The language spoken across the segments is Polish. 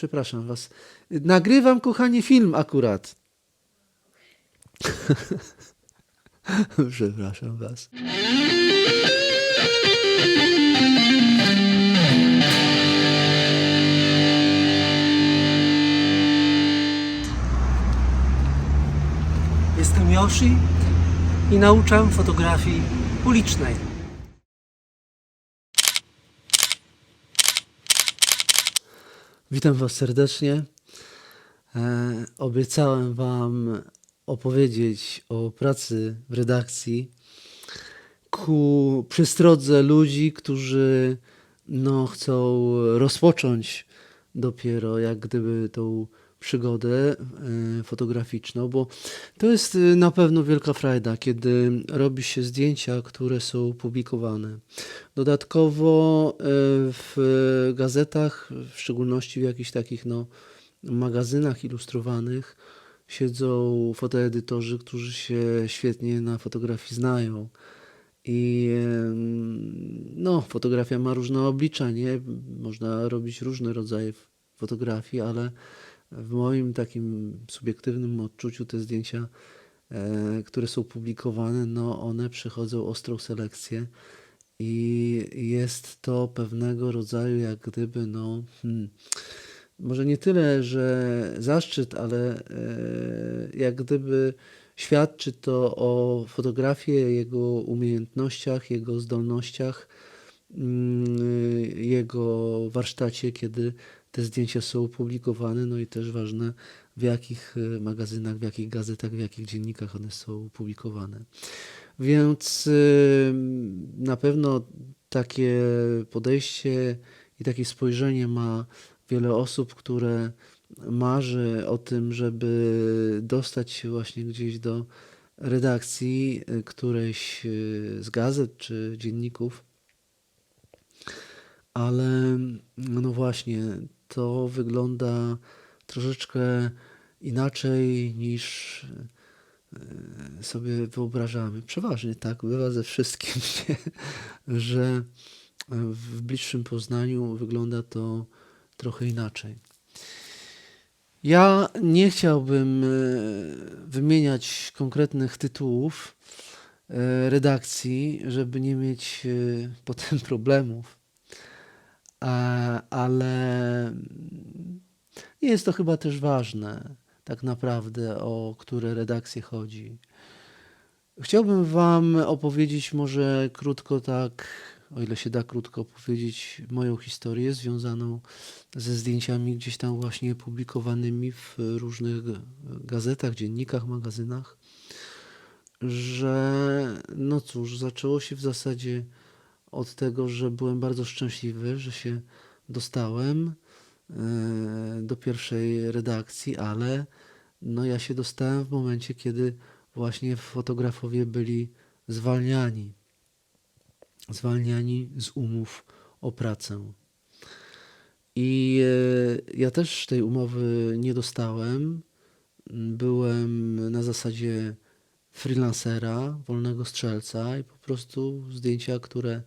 przepraszam was. Nagrywam, kochanie, film akurat. przepraszam was. Jestem Yoshi i nauczam fotografii ulicznej. Witam Was serdecznie. E, obiecałem Wam opowiedzieć o pracy w redakcji ku przystrodze ludzi, którzy no, chcą rozpocząć dopiero jak gdyby tą przygodę e, fotograficzną, bo to jest e, na pewno wielka frajda, kiedy robi się zdjęcia, które są publikowane. Dodatkowo e, w gazetach, w szczególności w jakichś takich no, magazynach ilustrowanych, siedzą fotoedytorzy, którzy się świetnie na fotografii znają. I no, fotografia ma różne oblicza, nie? Można robić różne rodzaje fotografii, ale w moim takim subiektywnym odczuciu te zdjęcia, e, które są publikowane, no one przechodzą ostrą selekcję i jest to pewnego rodzaju jak gdyby, no, hmm, może nie tyle, że zaszczyt, ale e, jak gdyby świadczy to o fotografii, jego umiejętnościach, jego zdolnościach, mm, jego warsztacie, kiedy te zdjęcia są publikowane, no i też ważne w jakich e, magazynach, w jakich gazetach, w jakich dziennikach one są publikowane. Więc y, na pewno takie podejście i takie spojrzenie ma wiele osób, które marzy o tym, żeby dostać się właśnie gdzieś do redakcji y, którejś z gazet czy dzienników. Ale no właśnie, to wygląda troszeczkę inaczej niż e, sobie wyobrażamy. Przeważnie tak bywa ze wszystkim, że w bliższym poznaniu wygląda to trochę inaczej. Ja nie chciałbym e, wymieniać konkretnych tytułów e, redakcji, żeby nie mieć e, potem problemów, ale nie jest to chyba też ważne, tak naprawdę, o które redakcje chodzi. Chciałbym Wam opowiedzieć może krótko tak, o ile się da krótko opowiedzieć, moją historię związaną ze zdjęciami gdzieś tam właśnie publikowanymi w różnych gazetach, dziennikach, magazynach, że no cóż, zaczęło się w zasadzie od tego, że byłem bardzo szczęśliwy, że się dostałem e, do pierwszej redakcji, ale no ja się dostałem w momencie, kiedy właśnie fotografowie byli zwalniani. Zwalniani z umów o pracę. I e, ja też tej umowy nie dostałem. Byłem na zasadzie freelancera, wolnego strzelca i po prostu zdjęcia, które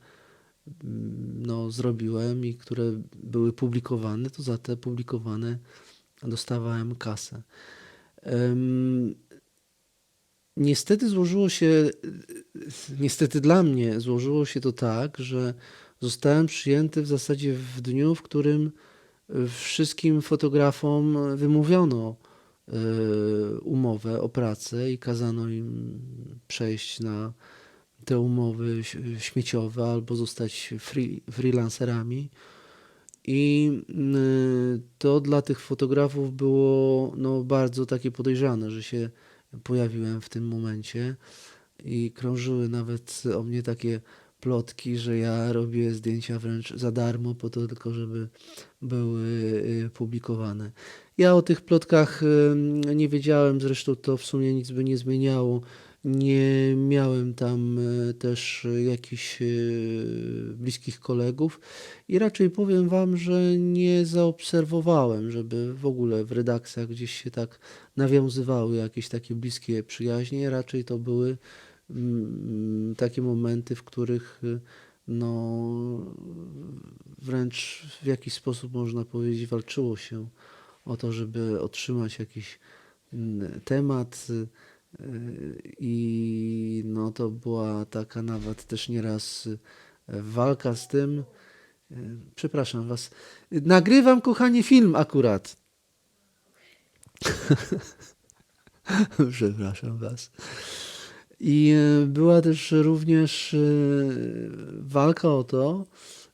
mm, no, zrobiłem i które były publikowane, to za te publikowane dostawałem kasę. Em, Niestety złożyło się, niestety dla mnie złożyło się to tak, że zostałem przyjęty w zasadzie w dniu, w którym wszystkim fotografom wymówiono umowę o pracę i kazano im przejść na te umowy śmieciowe albo zostać free, freelancerami. I y, to dla tych fotografów było no, bardzo takie podejrzane, że się pojawiłem w tym momencie i krążyły nawet o mnie takie plotki, że ja robię zdjęcia wręcz za darmo po to tylko, żeby były y, publikowane. Ja o tych plotkach nie wiedziałem, zresztą to w sumie nic by nie zmieniało. Nie miałem tam y, też y, jakichś y, bliskich kolegów i raczej powiem Wam, że nie zaobserwowałem, żeby w ogóle w redakcjach gdzieś się tak nawiązywały jakieś takie bliskie przyjaźnie. Raczej to były mm, takie momenty, w których no wręcz w jakiś sposób można powiedzieć walczyło się o to, żeby otrzymać jakiś mm, temat y, i no to była taka nawet też nieraz y, walka z tym. Y, Przepraszam was. Nagrywam, kochanie, film akurat. Przepraszam was. I była też również walka o to,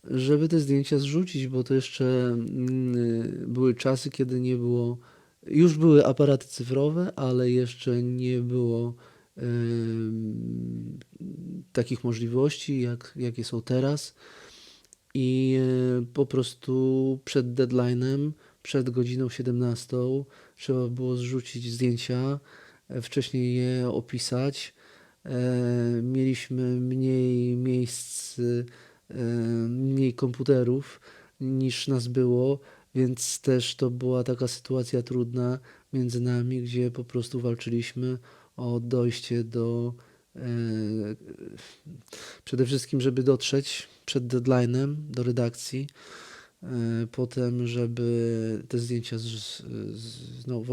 żeby te zdjęcia zrzucić, bo to jeszcze mm, były czasy, kiedy nie było, już były aparaty cyfrowe, ale jeszcze nie było takich możliwości, jak, jakie są teraz. I e, po prostu przed deadline'em, przed godziną 17, trzeba było zrzucić zdjęcia, e, wcześniej je opisać. E, Mieliśmy mniej miejsc, mniej komputerów niż nas było, więc też to była taka sytuacja trudna między nami, gdzie po prostu walczyliśmy o dojście do e, przede wszystkim, żeby dotrzeć przed deadline'em do redakcji, e, potem, żeby te zdjęcia z, z, no,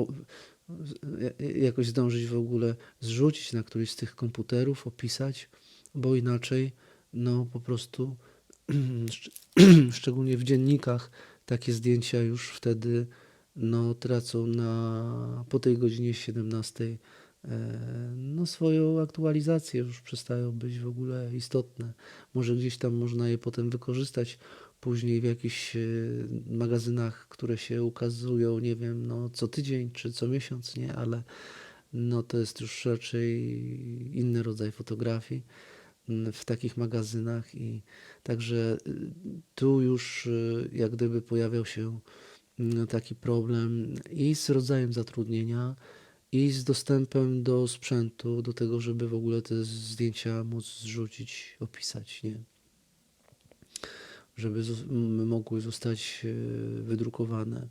jakoś zdążyć w ogóle zrzucić na któryś z tych komputerów, opisać, bo inaczej, no po prostu, szcz- szczególnie w dziennikach, takie zdjęcia już wtedy no, tracą na, po tej godzinie 17 e, no, swoją aktualizację, już przestają być w ogóle istotne. Może gdzieś tam można je potem wykorzystać później w jakichś e, magazynach, które się ukazują, nie wiem, no, co tydzień czy co miesiąc, nie, ale no, to jest już raczej inny rodzaj fotografii w takich magazynach i także y, tu już y, jak gdyby pojawiał się mm, taki problem i z rodzajem zatrudnienia, i z dostępem do sprzętu, do tego, żeby w ogóle te zdjęcia móc zrzucić, opisać, nie? Żeby mogły zostać e, wydrukowane.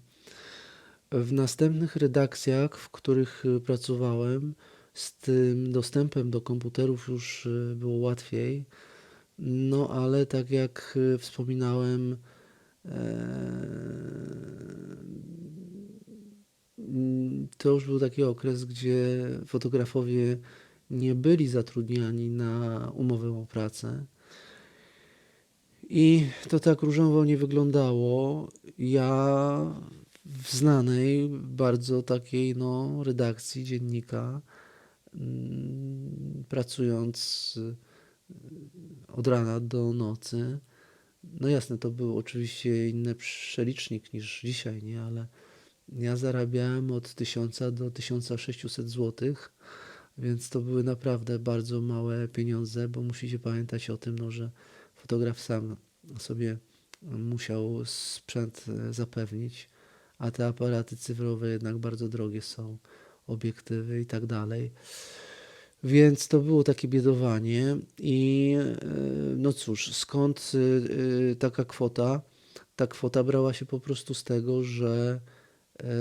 W następnych redakcjach, w których pracowałem, z tym dostępem do komputerów już e, było łatwiej. No, ale tak jak e, wspominałem, Mm, To już był taki okres, gdzie fotografowie nie byli zatrudniani na umowę o pracę. I to tak różowo nie wyglądało. Ja w znanej, bardzo takiej no, redakcji dziennika, pracując y, od rana do nocy, no jasne, to był oczywiście inny przelicznik niż dzisiaj, nie, ale ja zarabiałem od 1000 do 1600 zł, więc to były naprawdę bardzo małe pieniądze, bo musicie pamiętać o tym, no, że fotograf sam sobie musiał sprzęt e, zapewnić, a te aparaty cyfrowe jednak bardzo drogie są, obiektywy i tak dalej. Więc to było takie biedowanie i e, no cóż, skąd y, y, taka kwota? Ta kwota brała się po prostu z tego, że em,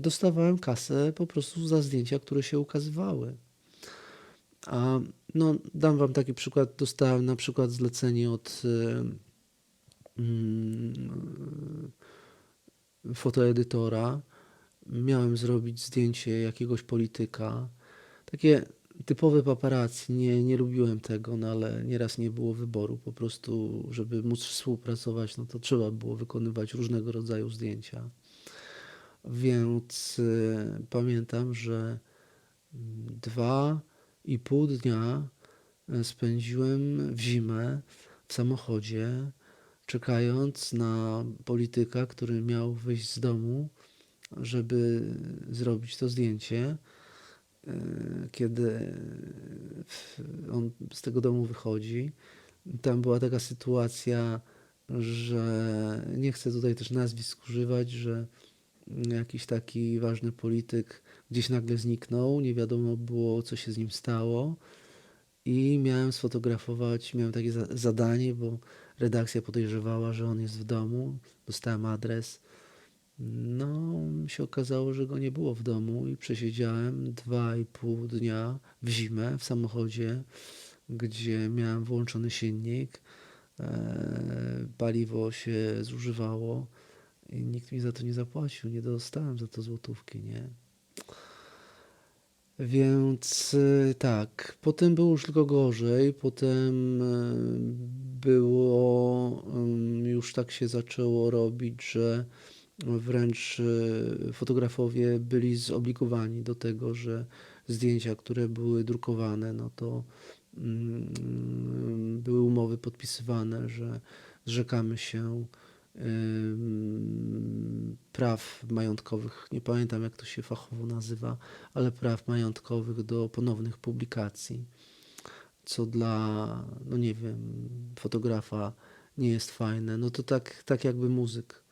dostawałem kasę po prostu za zdjęcia, które się ukazywały. A no, dam wam taki przykład. Dostałem na przykład zlecenie od mm, fotoedytora. Miałem zrobić zdjęcie jakiegoś polityka. Takie typowe paparazzi. Nie, nie lubiłem tego, no ale nieraz nie było wyboru. Po prostu, żeby móc współpracować, no to trzeba było wykonywać różnego rodzaju zdjęcia. Więc y, pamiętam, że mm, dwa i pół dnia e, spędziłem w zimę w samochodzie, czekając na polityka, który miał wyjść z domu, żeby zrobić to zdjęcie. E, Kiedy w- on z tego domu wychodzi, tam była taka sytuacja, że nie chcę tutaj też nazwisk używać, że jakiś taki ważny polityk gdzieś nagle zniknął, nie wiadomo było, co się z nim stało. I miałem sfotografować, miałem takie za zadanie, bo redakcja podejrzewała, że on jest w domu. Dostałem adres. No, się okazało, że go nie było w domu i przesiedziałem dwa i pół dnia w zimę w samochodzie gdzie miałem włączony silnik, e, paliwo się zużywało i nikt mi za to nie zapłacił, nie dostałem za to złotówki, nie? Więc y, tak, potem było już tylko gorzej, potem y, było, ym, już tak się zaczęło robić, że wręcz y, fotografowie byli zobligowani do tego, że zdjęcia, które były drukowane, no to mm, były umowy podpisywane, że zrzekamy się praw majątkowych, nie pamiętam jak to się fachowo nazywa, ale praw majątkowych do ponownych publikacji, co dla, no nie wiem, fotografa nie jest fajne. No to tak, tak jakby muzyk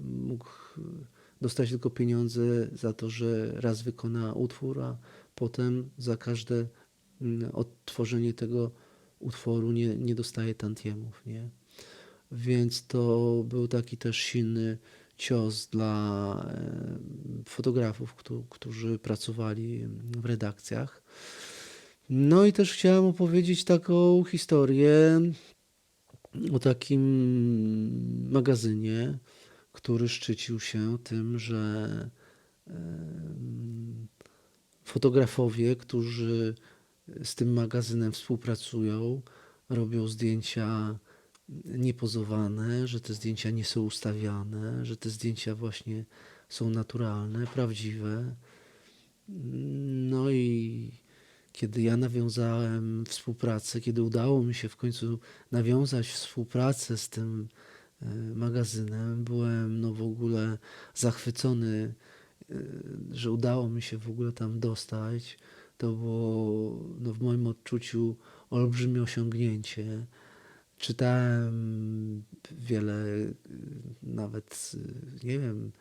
mógł dostać tylko pieniądze za to, że raz wykona utwór, a potem za każde mm, odtworzenie tego utworu nie, nie dostaje tantiemów, nie? Więc to był taki też silny cios dla fotografów, któ- którzy pracowali w redakcjach. No i też chciałem opowiedzieć taką historię o takim magazynie, który szczycił się tym, że fotografowie, którzy z tym magazynem współpracują, robią zdjęcia niepozowane, że te zdjęcia nie są ustawiane, że te zdjęcia właśnie są naturalne, prawdziwe. No i kiedy ja nawiązałem współpracę, kiedy udało mi się w końcu nawiązać współpracę z tym magazynem, byłem no w ogóle zachwycony, e, że udało mi się w ogóle tam dostać. To było no, w moim odczuciu olbrzymie osiągnięcie. Czytałem wiele, y, nawet, nie wiem,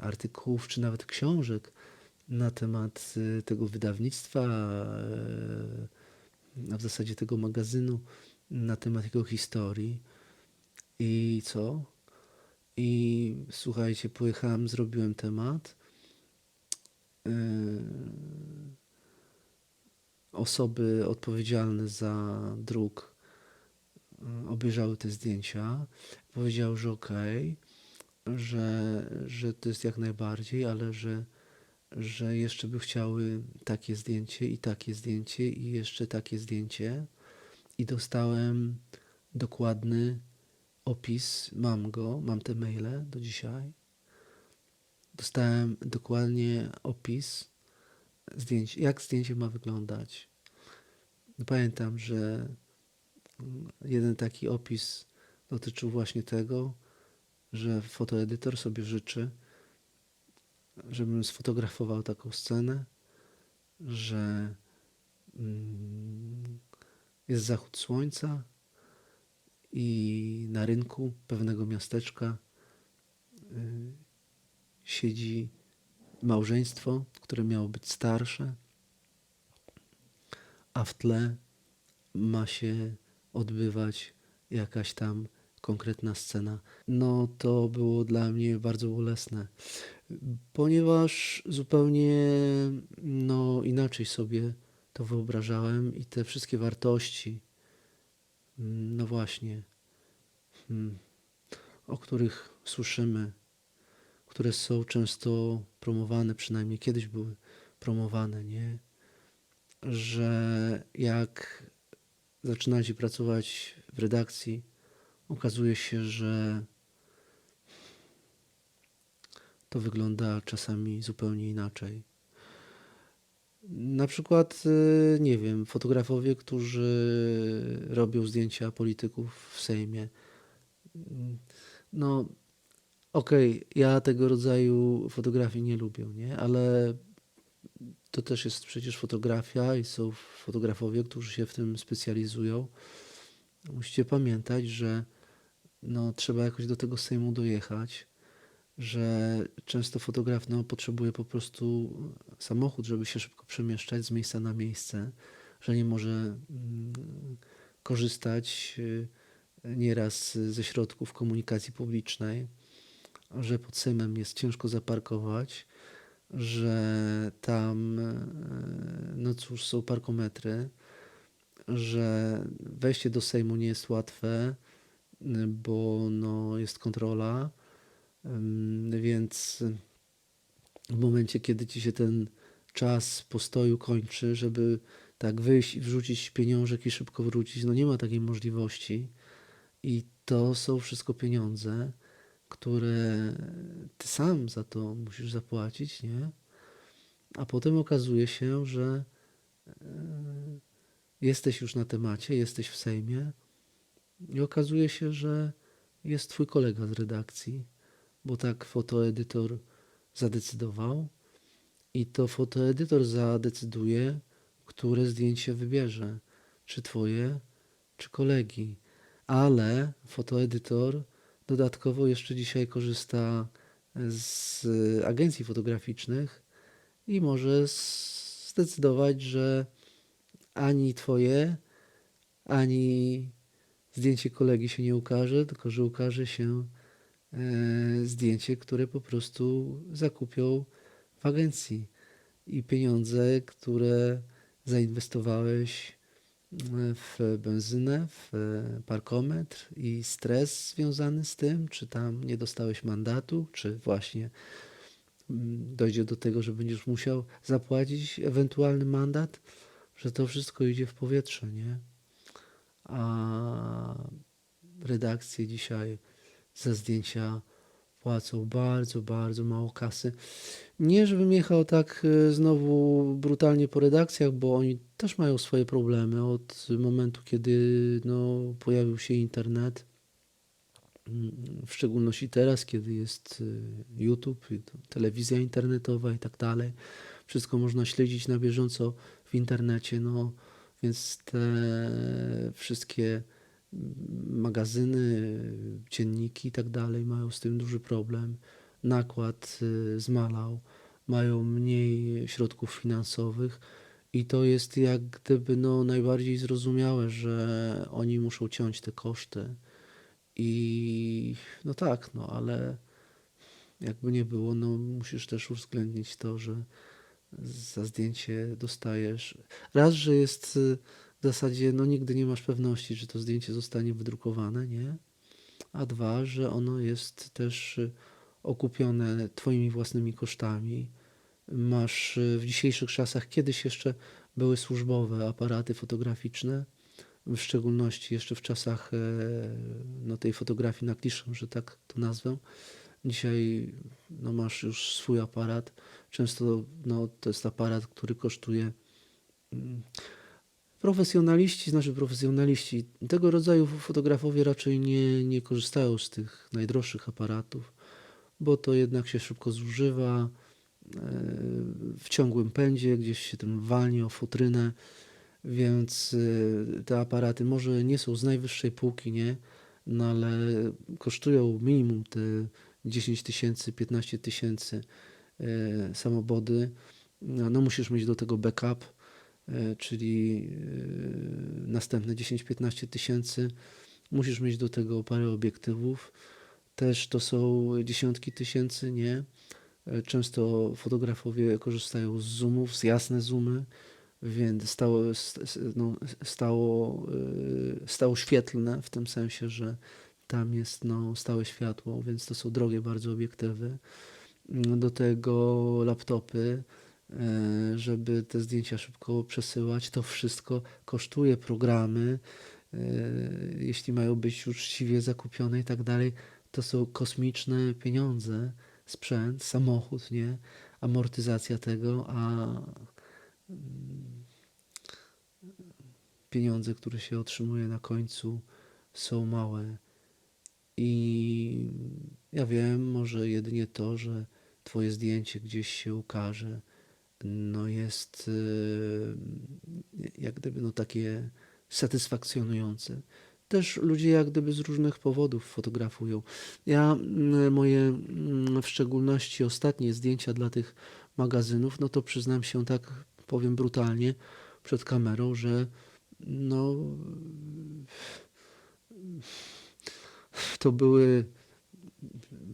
artykułów, czy nawet książek na temat tego wydawnictwa, a w zasadzie tego magazynu, na temat jego historii. I co? I słuchajcie, pojechałem, zrobiłem temat. Y, Osoby odpowiedzialne za druk y, obejrzały te zdjęcia, powiedziały, że okej, że, że to jest jak najbardziej, ale że, że jeszcze by chciały takie zdjęcie i takie zdjęcie i jeszcze takie zdjęcie. I dostałem dokładny opis, mam go, mam te maile do dzisiaj. Dostałem dokładnie opis zdjęć, jak zdjęcie ma wyglądać. Pamiętam, że mm, jeden taki opis dotyczył właśnie tego, że fotoedytor sobie życzy, żebym sfotografował taką scenę, że mm, jest zachód słońca i na rynku pewnego miasteczka y, siedzi małżeństwo, które miało być starsze, a w tle ma się odbywać jakaś tam konkretna scena. No to było dla mnie bardzo bolesne, ponieważ zupełnie no, inaczej sobie to wyobrażałem i te wszystkie wartości, no właśnie, mm, o których słyszymy, które są często promowane, przynajmniej kiedyś były promowane, nie? Że jak zaczynacie pracować w redakcji, okazuje się, że to wygląda czasami zupełnie inaczej. Na przykład, y, nie wiem, fotografowie, którzy robią zdjęcia polityków w Sejmie. No, okej, ja tego rodzaju fotografii nie lubię, nie? Ale to też jest przecież fotografia i są fotografowie, którzy się w tym specjalizują. Musicie pamiętać, że no, trzeba jakoś do tego Sejmu dojechać, że często fotograf no, potrzebuje po prostu samochód, żeby się szybko przemieszczać z miejsca na miejsce, że nie może mm, korzystać y, nieraz ze środków komunikacji publicznej, że pod Sejmem jest ciężko zaparkować, że tam, e, no cóż, są parkometry, że wejście do Sejmu nie jest łatwe, y, bo no, jest kontrola, więc w momencie, kiedy ci się ten czas postoju kończy, żeby tak wyjść i wrzucić pieniążek i szybko wrócić, no nie ma takiej możliwości. I to są wszystko pieniądze, które ty sam za to musisz zapłacić, nie? A potem okazuje się, że e, jesteś już na temacie, jesteś w Sejmie i okazuje się, że jest twój kolega z redakcji, bo tak fotoedytor zadecydował i to fotoedytor zadecyduje, które zdjęcie wybierze, czy twoje, czy kolegi. Ale fotoedytor dodatkowo jeszcze dzisiaj korzysta z agencji fotograficznych i może zdecydować, że ani twoje, ani zdjęcie kolegi się nie ukaże, tylko że ukaże się zdjęcie, które po prostu zakupią w agencji. I pieniądze, które zainwestowałeś e, w benzynę, w e, parkometr i stres związany z tym, czy tam nie dostałeś mandatu, czy właśnie mm, dojdzie do tego, że będziesz musiał zapłacić ewentualny mandat, że to wszystko idzie w powietrze, nie? A redakcje dzisiaj za zdjęcia płacą bardzo, bardzo mało kasy. Nie, żebym jechał tak e, znowu brutalnie po redakcjach, bo oni też mają swoje problemy od momentu, kiedy no, pojawił się internet. W szczególności teraz, kiedy jest e, YouTube, telewizja internetowa i tak dalej. Wszystko można śledzić na bieżąco w internecie, no więc te wszystkie magazyny, dzienniki i tak dalej mają z tym duży problem. Nakład y, zmalał, mają mniej środków finansowych i to jest jak gdyby no najbardziej zrozumiałe, że oni muszą ciąć te koszty. I no tak, no ale jakby nie było, no musisz też uwzględnić to, że za zdjęcie dostajesz. Raz, że jest y, w zasadzie, no nigdy nie masz pewności, czy to zdjęcie zostanie wydrukowane, nie? A dwa, że ono jest też y, okupione Twoimi własnymi kosztami. Masz y, w dzisiejszych czasach, kiedyś jeszcze były służbowe aparaty fotograficzne, w szczególności jeszcze w czasach e, no, tej fotografii na kliszę, że tak to nazwę. Dzisiaj no, masz już swój aparat. Często no, to jest aparat, który kosztuje. Profesjonaliści, znaczy profesjonaliści, tego rodzaju fotografowie raczej nie, nie korzystają z tych najdroższych aparatów, bo to jednak się szybko zużywa e, w ciągłym pędzie, gdzieś się tym walnie o futrynę, więc e, te aparaty może nie są z najwyższej półki, nie, no ale kosztują minimum te 10 tysięcy, 15 tysięcy e, samobody. No, no musisz mieć do tego backup, czyli e, następne 10-15 tysięcy. Musisz mieć do tego parę obiektywów. Też to są dziesiątki tysięcy, nie? E, Często fotografowie korzystają z zoomów, z jasne zoomy, więc stało, no, stało, e, stało świetlne w tym sensie, że tam jest no, stałe światło, więc to są drogie bardzo obiektywy. Mm, Do tego laptopy, e, żeby te zdjęcia szybko przesyłać. To wszystko kosztuje programy, e, jeśli mają być uczciwie zakupione i tak dalej. To są kosmiczne pieniądze, sprzęt, samochód, nie? Amortyzacja tego, a mm, pieniądze, które się otrzymuje na końcu są małe. I ja wiem, może jedynie to, że twoje zdjęcie gdzieś się ukaże, no jest e, jak gdyby no takie satysfakcjonujące. Też ludzie jak gdyby z różnych powodów fotografują. Ja mm, moje mm, w szczególności ostatnie zdjęcia dla tych magazynów, no to przyznam się tak, powiem brutalnie przed kamerą, że no to były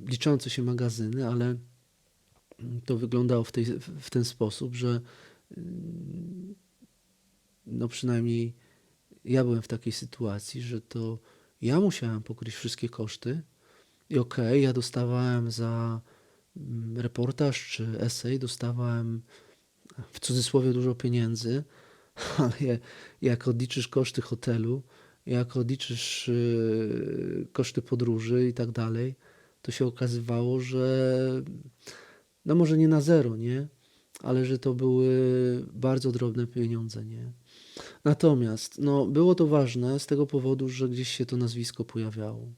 liczące się magazyny, ale to wyglądało w, tej, w ten sposób, że mm, no przynajmniej ja byłem w takiej sytuacji, że to ja musiałem pokryć wszystkie koszty i okej, ja dostawałem za mm, reportaż czy esej, dostawałem w cudzysłowie dużo pieniędzy, ale jak odliczysz koszty hotelu, jak odliczysz yy, koszty podróży i tak dalej, to się okazywało, że no może nie na zero, nie? Ale że to były bardzo drobne pieniądze, nie? Natomiast no, było to ważne z tego powodu, że gdzieś się to nazwisko pojawiało.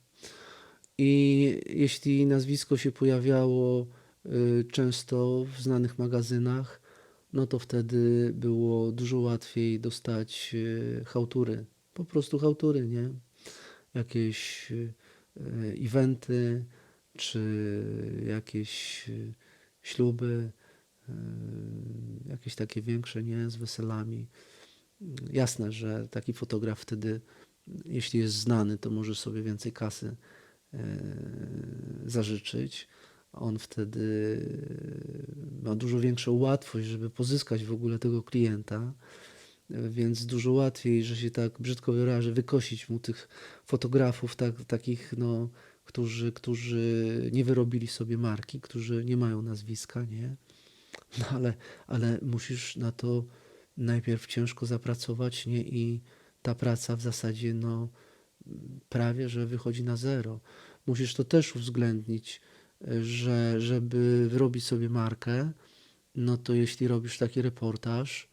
I jeśli nazwisko się pojawiało y, często w znanych magazynach, no to wtedy było dużo łatwiej dostać y, hałtury. Po prostu hałtury, nie? Jakieś y, y, eventy, czy jakieś y, śluby, y, jakieś takie większe, nie? Z weselami. Jasne, że taki fotograf wtedy, jeśli jest znany, to może sobie więcej kasy e, zażyczyć. On wtedy ma dużo większą łatwość, żeby pozyskać w ogóle tego klienta, więc dużo łatwiej, że się tak brzydko wyrażę, wykosić mu tych fotografów tak, takich, no, którzy, którzy nie wyrobili sobie marki, którzy nie mają nazwiska, nie? No ale, ale musisz na to najpierw ciężko zapracować, nie? I ta praca w zasadzie, no, prawie, że wychodzi na zero. Musisz to też uwzględnić, że żeby wyrobić sobie markę, no to jeśli robisz taki reportaż,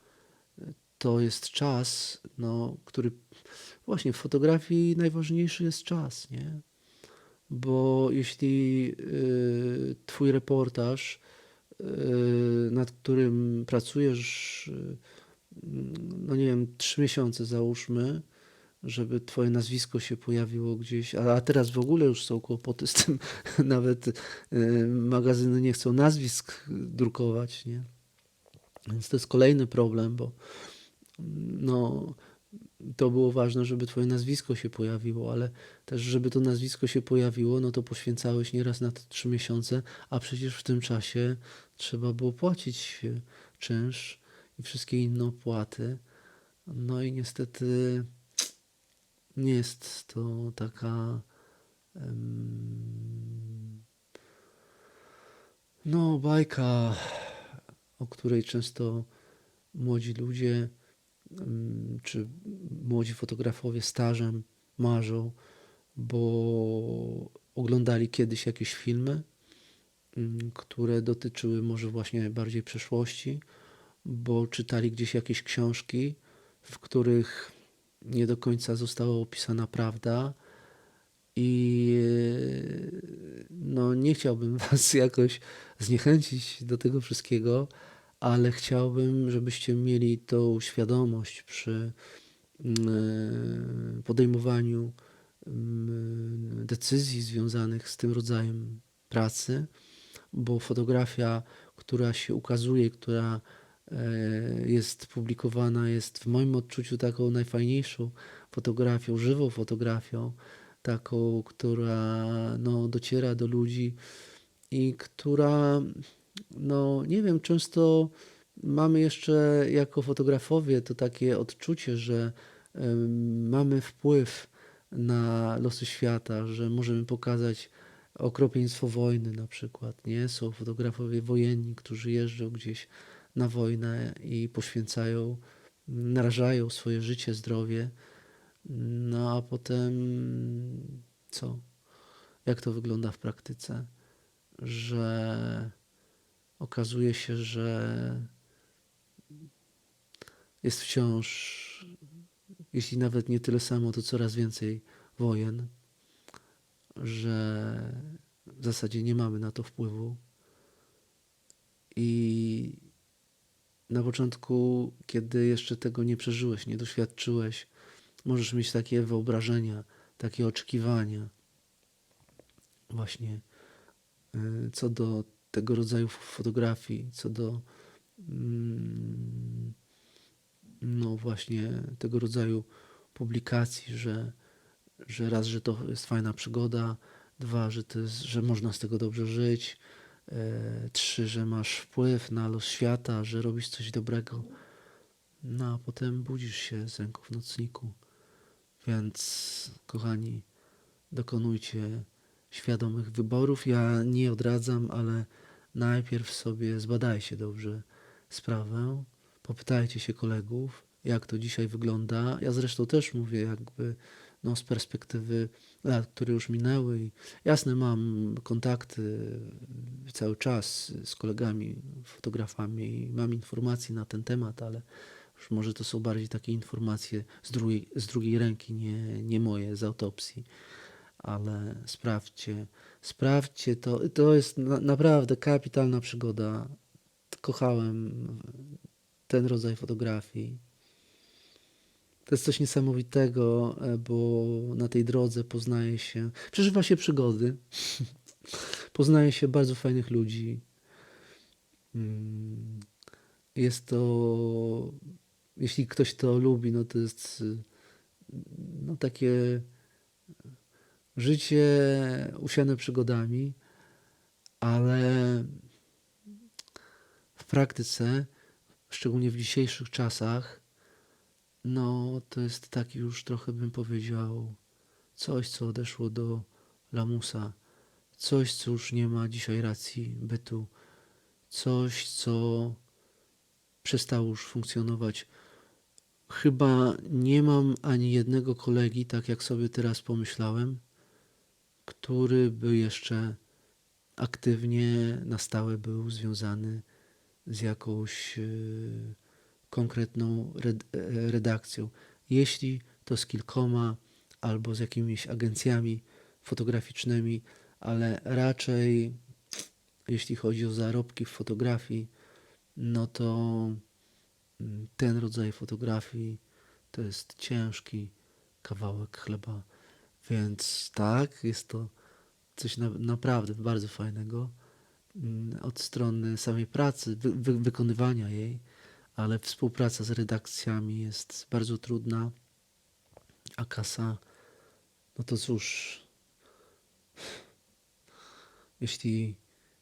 to jest czas, no, który właśnie w fotografii najważniejszy jest czas, nie? Bo jeśli y, twój reportaż, y, nad którym pracujesz, y, no nie wiem, trzy miesiące załóżmy, żeby twoje nazwisko się pojawiło gdzieś, a, teraz w ogóle już są kłopoty z tym, nawet magazyny nie chcą nazwisk drukować, nie? Więc to jest kolejny problem, bo mm, no, to było ważne, żeby twoje nazwisko się pojawiło, ale też, żeby to nazwisko się pojawiło, no to poświęcałeś nieraz na te trzy miesiące, a przecież w tym czasie trzeba było płacić y, czynsz i wszystkie inne opłaty. No i niestety nie jest to taka no bajka, o której często młodzi ludzie czy młodzi fotografowie stażem marzą, bo oglądali kiedyś jakieś filmy, em, które dotyczyły może właśnie bardziej przeszłości, bo czytali gdzieś jakieś książki, w których nie do końca została opisana prawda i no nie chciałbym was jakoś zniechęcić do tego wszystkiego, ale chciałbym, żebyście mieli tą świadomość przy mm, e, podejmowaniu mm, decyzji związanych z tym rodzajem pracy, bo fotografia, która się ukazuje, która e, jest publikowana, jest w moim odczuciu taką najfajniejszą fotografią, żywą fotografią, taką, która no, dociera do ludzi i która, no nie wiem, często mamy jeszcze jako fotografowie to takie odczucie, że mamy wpływ na losy świata, że możemy pokazać okropieństwo wojny na przykład, nie? Są fotografowie wojenni, którzy jeżdżą gdzieś na wojnę i poświęcają, narażają swoje życie, zdrowie, no a potem co? Jak to wygląda w praktyce? Że okazuje się, że jest wciąż, jeśli nawet nie tyle samo, to coraz więcej wojen, że w zasadzie nie mamy na to wpływu. I na początku, kiedy jeszcze tego nie przeżyłeś, nie doświadczyłeś, możesz mieć takie wyobrażenia, takie oczekiwania, właśnie y, co do tego rodzaju fotografii, co do mm, no właśnie tego rodzaju publikacji, że, że raz, że to jest fajna przygoda, dwa, że, to jest, że można z tego dobrze żyć, e, trzy, że masz wpływ na los świata, że robisz coś dobrego. No a potem budzisz się z ręką w nocniku Więc, kochani, dokonujcie świadomych wyborów. Ja nie odradzam, ale najpierw sobie zbadajcie dobrze sprawę, popytajcie się kolegów, jak to dzisiaj wygląda. Ja zresztą też mówię jakby no, z perspektywy lat, które już minęły i jasne mam kontakty cały czas z kolegami, fotografami i mam informacje na ten temat, ale może to są bardziej takie informacje z drugiej, z drugiej ręki, nie, nie moje z autopsji. Ale sprawdźcie, sprawdźcie to. To jest na, naprawdę kapitalna przygoda. Kochałem ten rodzaj fotografii. To jest coś niesamowitego, e, bo na tej drodze poznaje się, przeżywa się przygody, poznaje się bardzo fajnych ludzi. Mm, Jest to, jeśli ktoś to lubi, no to jest y, no takie życie usiane przygodami, ale w praktyce, szczególnie w dzisiejszych czasach, no to jest taki już trochę bym powiedział coś, co odeszło do lamusa, coś, co już nie ma dzisiaj racji bytu, coś, co przestało już funkcjonować. Chyba nie mam ani jednego kolegi, tak jak sobie teraz pomyślałem, który by jeszcze aktywnie na stałe był związany z jakąś e, konkretną e, redakcją. Jeśli to z kilkoma albo z jakimiś agencjami fotograficznymi, ale raczej jeśli chodzi o zarobki w fotografii, no to mm, ten rodzaj fotografii to jest ciężki kawałek chleba. Więc tak, jest to coś na, naprawdę bardzo fajnego mm, od strony samej pracy, wy, wy, wykonywania jej, ale współpraca z redakcjami jest bardzo trudna, a kasa, no to cóż, jeśli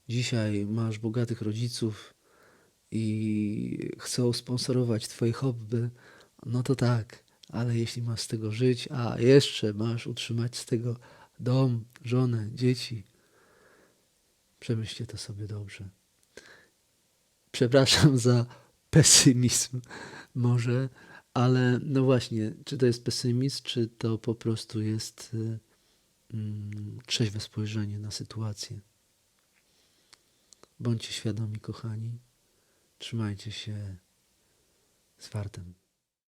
dzisiaj masz bogatych rodziców i chcą sponsorować twoje hobby, no to tak, ale jeśli masz z tego żyć, a jeszcze masz utrzymać z tego dom, żonę, dzieci, przemyślcie to sobie dobrze. Przepraszam za pesymizm może, ale no właśnie, czy to jest pesymizm, czy to po prostu jest y, mm, trzeźwe spojrzenie na sytuację. Bądźcie świadomi, kochani. Trzymajcie się z fartem.